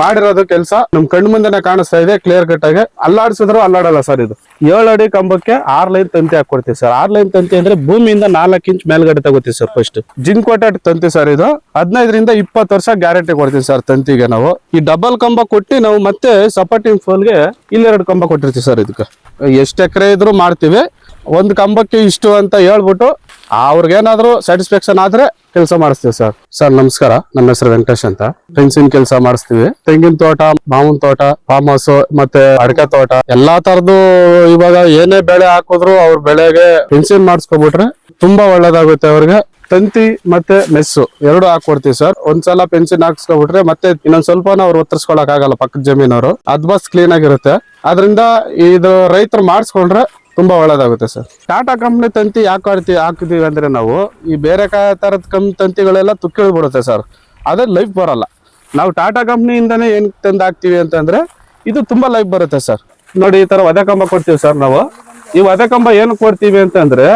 ಮಾಡಿರೋದು ಕೆಲಸ. ನಮ್ ಕಣ್ಣು ಮುಂದೆನೆ ಕಾಣಿಸ್ತಾ ಇದೆ ಕ್ಲಿಯರ್ ಕಟ್ ಆಗಿ. ಅಲ್ಲಾಡಿಸಿದ್ರು ಅಲ್ಲಾಡಲ್ಲ ಸರ್ ಇದು. ಏಳು ಅಡಿ ಕಂಬಕ್ಕೆ ಆರ್ ಲೈನ್ ತಂತಿ ಹಾಕೊಡ್ತೀವಿ ಸರ್ ಆರ್ ಲೈನ್ ತಂತಿ ಅಂದ್ರೆ ಭೂಮಿಯಿಂದ ನಾಲ್ಕು ಇಂಚ್ ಮೇಲ್ಗಡೆ ತಗೋತೀವಿ ಸರ್ ಫಸ್ಟ್ ಜಿಂಕ್ ತಂತಿ ಸರ್ ಇದು. ಹದಿನೈದರಿಂದ ಇಪ್ಪತ್ತು ವರ್ಷ ಗ್ಯಾರಂಟಿ ಕೊಡ್ತೀವಿ ಸರ್ ತಂತಿಗೆ ನಾವು. ಈ ಡಬಲ್ ಕಂಬ ಕೊಟ್ಟು ನಾವು ಮತ್ತೆ ಸಪೋರ್ಟಿಂಗ್ ಫೋಲ್ಗೆ ಇಲ್ಲೆರಡು ಕಂಬ ಕೊಟ್ಟಿರ್ತೀವಿ ಸರ್ ಇದಕ್ಕೆ. ಎಷ್ಟು ಎಕರೆ ಇದ್ರು ಮಾಡ್ತೀವಿ. ಒಂದು ಕಂಬಕ್ಕೆ ಇಷ್ಟು ಅಂತ ಹೇಳ್ಬಿಟ್ಟು ಅವ್ರಿಗೇನಾದ್ರೂ ಸ್ಯಾಟಿಸ್ಫ್ಯಾಕ್ಷನ್ ಆದ್ರೆ ಕೆಲಸ ಮಾಡಿಸ್ತೀವಿ ಸರ್. ಸರ್, ನಮಸ್ಕಾರ. ನಮ್ಮ ಹೆಸರು ವೆಂಕಟೇಶ್ ಅಂತ. ಫೆನ್ಸಿನ್ ಕೆಲಸ ಮಾಡಿಸ್ತೀವಿ. ತೆಂಗಿನ ತೋಟ, ಮಾವಿನ ತೋಟ ಫಾರ್ಮ್ ಹೌಸ್ ಮತ್ತೆ ಅಡಕೆ ತೋಟ, ಎಲ್ಲಾ ತರದ್ದು ಇವಾಗ ಏನೇ ಬೆಳೆ ಹಾಕಿದ್ರು ಅವ್ರ ಬೆಳೆಗೆ ಫೆನ್ಸಿನ್ ಮಾಡಿಸ್ಕೊಬಿಟ್ರೆ ತುಂಬಾ ಒಳ್ಳೇದಾಗುತ್ತೆ ಅವ್ರಿಗೆ. ತಂತಿ ಮತ್ತೆ ಮೆಸ್ಸು ಎರಡು ಹಾಕೊಡ್ತೀವಿ ಸರ್. ಒಂದ್ಸಲ ಪೆನ್ಸಿನ್ ಹಾಕ್ಸ್ಕೊಬಿಟ್ರೆ ಮತ್ತೆ ಇನ್ನೊಂದ್ ಸ್ವಲ್ಪ ಅವ್ರು ಒತ್ತರಿಸ್ಕೊಳಕ್ ಆಗಲ್ಲ ಪಕ್ಕದ ಜಮೀನವರು. ಅದ್ ಬಸ್ ಕ್ಲೀನ್ ಆಗಿರುತ್ತೆ. ಅದರಿಂದ ಇದು ರೈತರು ಮಾಡಿಸ್ಕೊಂಡ್ರೆ ತುಂಬಾ ಒಳ್ಳೇದಾಗುತ್ತೆ ಸರ್. ಟಾಟಾ ಕಂಪ್ನಿ ತಂತಿ ಯಾಕೆ ಹಾಕ್ತಿವಿ ಹಾಕಿದೀವಿ ಅಂದ್ರೆ ನಾವು ಈ ಬೇರೆ ತರದ ಕಂ, ತಂತಿಗಳೆಲ್ಲ ತುಕ್ಕಿಳ್ ಬಿಡುತ್ತೆ ಸರ್. ಅದೇ ಲೈಫ್ ಬರಲ್ಲ. ನಾವು ಟಾಟಾ ಕಂಪ್ನಿಯಿಂದನೇ ಏನ್ ತಂದು ಹಾಕ್ತಿವಿ ಅಂತಂದ್ರೆ ಇದು ತುಂಬಾ ಲೈಫ್ ಬರುತ್ತೆ ಸರ್. ನೋಡಿ ಈ ತರ ವದೆ ಕಂಬ ಕೊಡ್ತೀವಿ ಸರ್ ನಾವು. ಈ ವದೆ ಕಂಬ ಏನು ಕೊಡ್ತೀವಿ ಅಂತಂದ್ರೆ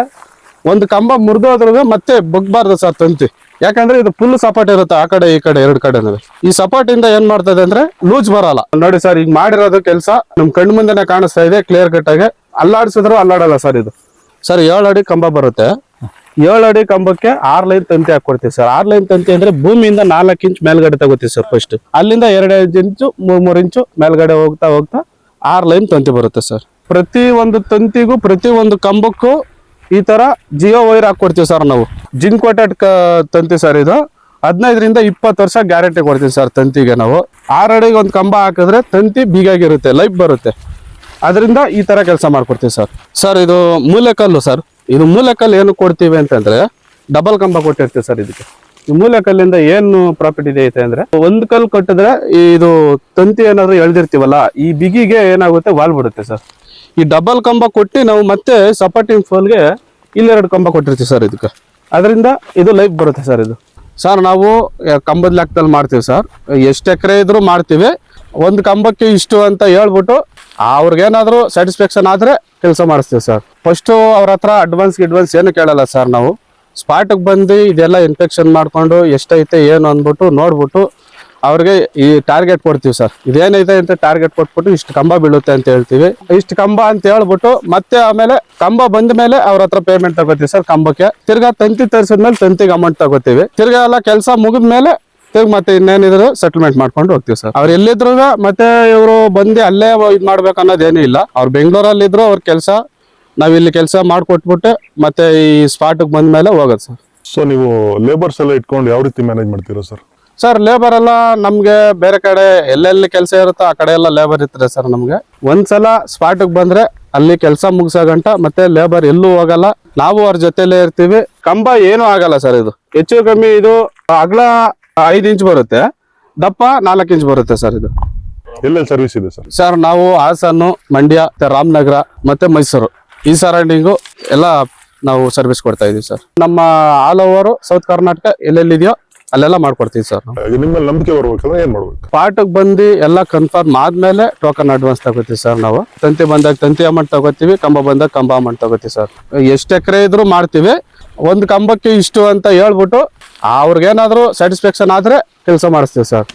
ಒಂದು ಕಂಬ ಮುರಿದೋದ್ರೂ ಮತ್ತೆ ಬಗ್ಬಾರ್ದು ಸರ್ ತಂತಿ. ಯಾಕಂದ್ರೆ ಇದು ಫುಲ್ ಸಪೋರ್ಟ್ ಇರುತ್ತೆ ಆ ಕಡೆ, ಈ ಕಡೆ, ಎರಡು ಕಡೆ ಈ ಸಪೋರ್ಟ್ ಇಂದ ಏನ್ ಮಾಡ್ತದೆ ಅಂದ್ರೆ ಲೂಸ್ ಬರಲ್ಲ. ನೋಡಿ ಸರ್ ಈಗ ಮಾಡಿರೋದು ಕೆಲಸ, ನಮ್ ಕಣ್ಣು ಮುಂದೆನೆ ಕಾಣಿಸ್ತಾ ಇದೆ ಕ್ಲಿಯರ್ ಕಟ್ ಆಗಿ. ಅಲ್ಲಾಡಿಸಿದ್ರು ಅಲ್ಲಾಡಲ್ಲ ಸರ್ ಇದು. ಸರ್ ಏಳು ಅಡಿ ಕಂಬ ಬರುತ್ತೆ. ಏಳು ಅಡಿ ಕಂಬಕ್ಕೆ ಆರ್ ಲೈನ್ ತಂತಿ ಹಾಕೊಡ್ತೀವಿ ಸರ್ ಆರ್ ಲೈನ್ ತಂತಿ ಅಂದ್ರೆ ಭೂಮಿಯಿಂದ ನಾಲ್ಕು ಇಂಚ್ ಮೇಲ್ಗಡೆ ತಗೋತೀವಿ ಸರ್ ಫಸ್ಟ್ ಅಲ್ಲಿಂದ ಎರಡು ಇಂಚು ಮೂರ್ ಮೂರ್ ಇಂಚು ಮೇಲ್ಗಡೆ ಹೋಗ್ತಾ ಹೋಗ್ತಾ ಆರ್ ಲೈನ್ ತಂತಿ ಬರುತ್ತೆ ಸರ್ ಪ್ರತಿ ಒಂದು ತಂತಿಗೂ, ಪ್ರತಿ ಒಂದು ಕಂಬಕ್ಕೂ ಈ ತರ ಜಿಯೋ ವೈರ್ ಹಾಕೊಡ್ತೀವಿ ಸರ್ ನಾವು. ಜಿಂಕ್ ಕೋಟೆಡ್ ತಂತಿ ಸರ್ ಇದು. ಹದಿನೈದರಿಂದ ಇಪ್ಪತ್ತು ವರ್ಷ ಗ್ಯಾರಂಟಿ ಕೊಡ್ತೀವಿ ಸರ್ ತಂತಿಗೆ ನಾವು. ಆರು ಅಡಿಗೆ ಒಂದು ಕಂಬ ಹಾಕಿದ್ರೆ ತಂತಿ ಬೀಗಾಗಿರುತ್ತೆ ಲೈಫ್ ಬರುತ್ತೆ. ಅದರಿಂದ ಈ ತರ ಕೆಲಸ ಮಾಡ್ಕೊಡ್ತೀವಿ ಸರ್ ಸರ್ ಇದು ಮೂಲೆಕಲ್ಲು ಸರ್ ಇದು ಮೂಲೆಕಲ್ಲು ಏನು ಕೊಡ್ತೀವಿ ಅಂತಂದ್ರೆ ಡಬಲ್ ಕಂಬ ಕೊಟ್ಟಿರ್ತೀವಿ ಸರ್ ಇದಕ್ಕೆ. ಈ ಮೂಲೆಕಲ್ಲಿಂದ ಏನು ಪ್ರಾಫಿಟ್ ಇದೆ ಐತೆ ಅಂದ್ರೆ ಒಂದ್ ಕಲ್ಲು ಕಟ್ಟಿದ್ರೆ ಇದು ತಂತಿ ಏನಾದ್ರು ಎಳ್ದಿರ್ತೀವಲ್ಲ, ಈ ಬಿಗಿಗೆ ಏನಾಗುತ್ತೆ, ವಾಲ್ ಬಿಡುತ್ತೆ ಸರ್ ಈ ಡಬಲ್ ಕಂಬ ಕೊಟ್ಟು ನಾವು ಮತ್ತೆ ಸಪೋರ್ಟಿಂಗ್ ಫೋಲ್ಗೆ ಇಲ್ಲೆರಡು ಕಂಬ ಕೊಟ್ಟಿರ್ತೀವಿ ಸರ್ ಇದಕ್ಕೆ. ಅದರಿಂದ ಇದು ಲೈಫ್ ಬರುತ್ತೆ ಸರ್ ಇದು. ಸರ್ ನಾವು ಕಂಬದ ಲೆಕ್ಕದಲ್ಲಿ ಮಾಡ್ತೀವಿ ಸರ್ ಎಷ್ಟು ಎಕರೆ ಇದ್ರೂ ಮಾಡ್ತೀವಿ. ಒಂದು ಕಂಬಕ್ಕೆ ಇಷ್ಟು ಅಂತ ಹೇಳ್ಬಿಟ್ಟು ಅವ್ರಿಗೇನಾದ್ರೂ ಸ್ಯಾಟಿಸ್ಫ್ಯಾಕ್ಷನ್ ಆದ್ರೆ ಕೆಲಸ ಮಾಡಿಸ್ತೀವಿ ಸರ್ ಫಸ್ಟು ಅವ್ರ ಹತ್ರ ಅಡ್ವಾನ್ಸ್ ಗಿಡ್ವಾನ್ಸ್ ಏನು ಕೇಳಲ್ಲ ಸರ್ ನಾವು. ಸ್ಪಾಟಿಗೆ ಬಂದು ಇದೆಲ್ಲ ಇನ್ಫೆಕ್ಷನ್ ಮಾಡ್ಕೊಂಡು ಎಷ್ಟೈತೆ ಏನು ಅಂದ್ಬಿಟ್ಟು ನೋಡ್ಬಿಟ್ಟು ಅವ್ರಿಗೆ ಈ ಟಾರ್ಗೆಟ್ ಕೊಡ್ತೀವಿ ಸರ್ ಇದೇನಿದೆ ಅಂತ ಟಾರ್ಗೆಟ್ ಕೊಟ್ಬಿಟ್ಟು ಇಷ್ಟು ಕಂಬ ಬೀಳುತ್ತೆ ಅಂತ ಹೇಳ್ತೀವಿ. ಇಷ್ಟು ಕಂಬ ಅಂತ ಹೇಳ್ಬಿಟ್ಟು ಮತ್ತೆ ಆಮೇಲೆ ಕಂಬ ಬಂದ ಮೇಲೆ ಅವ್ರ ಹತ್ರ ಪೇಮೆಂಟ್ ತಗೋತೀವಿ ಸರ್ ಕಂಬಕ್ಕೆ. ತಿರ್ಗಾ ತಂತಿ ತರಿಸಿದ್ಮೇಲೆ ತಂತಿಗೆ ಅಮೌಂಟ್ ತಗೋತೀವಿ. ತಿರ್ಗಾ ಎಲ್ಲ ಕೆಲಸ ಮುಗಿದ ಮೇಲೆ ತಿರ್ಗ ಮತ್ತೆ ಇನ್ನೇನಿದ್ರು ಸೆಟಲ್ಮೆಂಟ್ ಮಾಡ್ಕೊಂಡು ಹೋಗ್ತೀವಿ ಸರ್ ಅವ್ರು ಎಲ್ಲಿದ್ರು ಮತ್ತೆ ಇವರು ಬಂದು ಅಲ್ಲೇ ಇದು ಮಾಡ್ಬೇಕು ಅನ್ನೋದೇನು ಇಲ್ಲ. ಅವ್ರು ಬೆಂಗಳೂರಲ್ಲಿ ಇದ್ರು ಅವ್ರ ಕೆಲಸ, ನಾವ್ ಇಲ್ಲಿ ಕೆಲಸ ಮಾಡ್ಕೊಟ್ಬಿಟ್ಟು ಮತ್ತೆ ಈ ಸ್ಪಾಟ್ಗೆ ಬಂದ ಮೇಲೆ ಹೋಗೋದು ಸರ್ ಸೊ ನೀವು ಲೇಬರ್ಸ್ ಎಲ್ಲ ಇಟ್ಕೊಂಡು ಯಾವ ರೀತಿ ಮ್ಯಾನೇಜ್ ಮಾಡ್ತೀರಾ ಸರ್ ಸರ್ ಲೇಬರ್ ಎಲ್ಲ ನಮ್ಗೆ ಬೇರೆ ಕಡೆ ಎಲ್ಲೆಲ್ಲಿ ಕೆಲಸ ಇರುತ್ತೋ ಆ ಕಡೆ ಎಲ್ಲ ಲೇಬರ್ ಇರ್ತದೆ ಸರ್ ನಮ್ಗೆ. ಒಂದ್ಸಲ ಸ್ಪಾಟ್ಗೆ ಬಂದ್ರೆ ಅಲ್ಲಿ ಕೆಲಸ ಮುಗಿಸೋ ಗಂಟ ಮತ್ತೆ ಲೇಬರ್ ಎಲ್ಲೂ ಹೋಗಲ್ಲ. ನಾವು ಅವ್ರ ಜೊತೆಲೇ ಇರ್ತೀವಿ. ಕಂಬ ಏನೂ ಆಗಲ್ಲ ಸರ್ ಇದು. ಹೆಚ್ಚು ಕಮ್ಮಿ ಇದು ಅಗಲ ಐದು ಇಂಚ್ ಬರುತ್ತೆ. ದಪ್ಪ ನಾಲ್ಕು ಇಂಚ್ ಬರುತ್ತೆ ಸರ್ ಇದು. ಎಲ್ಲೆಲ್ಲಿ ಸರ್ವಿಸ್ ಇದೆ ಸರ್ ಸರ್ ನಾವು ಹಾಸನ್ನು ಮಂಡ್ಯ ಮತ್ತೆ ರಾಮನಗರ ಮತ್ತೆ ಮೈಸೂರು. ಈ ಸರೌಂಡಿಂಗು ಎಲ್ಲ ನಾವು ಸರ್ವಿಸ್ ಕೊಡ್ತಾ ಇದೀವಿ ಸರ್ ನಮ್ಮ ಆಲ್ ಓವರ್ ಸೌತ್ ಕರ್ನಾಟಕ ಎಲ್ಲೆಲ್ಲಿದೆಯೋ ಅಲ್ಲೆಲ್ಲ ಮಾಡ್ಕೊಡ್ತೀವಿ ಸರ್ ನಿಮ್ಮಲ್ಲಿ ನಿಮ್ಮ ಮೇಲೆ ನಂಬಿಕೆ ಬರ್ಬೇಕಂದ್ರೆ ಏನ್ ಮಾಡ್ಬೇಕು? ಪಾರ್ಟಿಗೆ ಬಂದು ಎಲ್ಲ ಕನ್ಫರ್ಮ್ ಆದ್ಮೇಲೆ ಟೋಕನ್ ಅಡ್ವಾನ್ಸ್ ತಗೋತೀವಿ ಸರ್ ನಾವು. ತಂತಿ ಬಂದಾಗ ತಂತಿ ಅಮೌಂಟ್ ತಗೋತೀವಿ ಕಂಬ ಬಂದಾಗ ಕಂಬ ಅಮೌಂಟ್ ತಗೋತೀವಿ ಸರ್. ಎಷ್ಟು ಎಕರೆ ಇದ್ರು ಮಾಡ್ತೀವಿ. ಒಂದು ಕಂಬಕ್ಕೆ ಇಷ್ಟು ಅಂತ ಹೇಳ್ಬಿಟ್ಟು ಅವ್ರಿಗೇನಾದ್ರೂ ಸ್ಯಾಟಿಸ್ಫ್ಯಾಕ್ಷನ್ ಆದ್ರೆ ಕೆಲಸ ಮಾಡಿಸ್ತೀವಿ ಸರ್.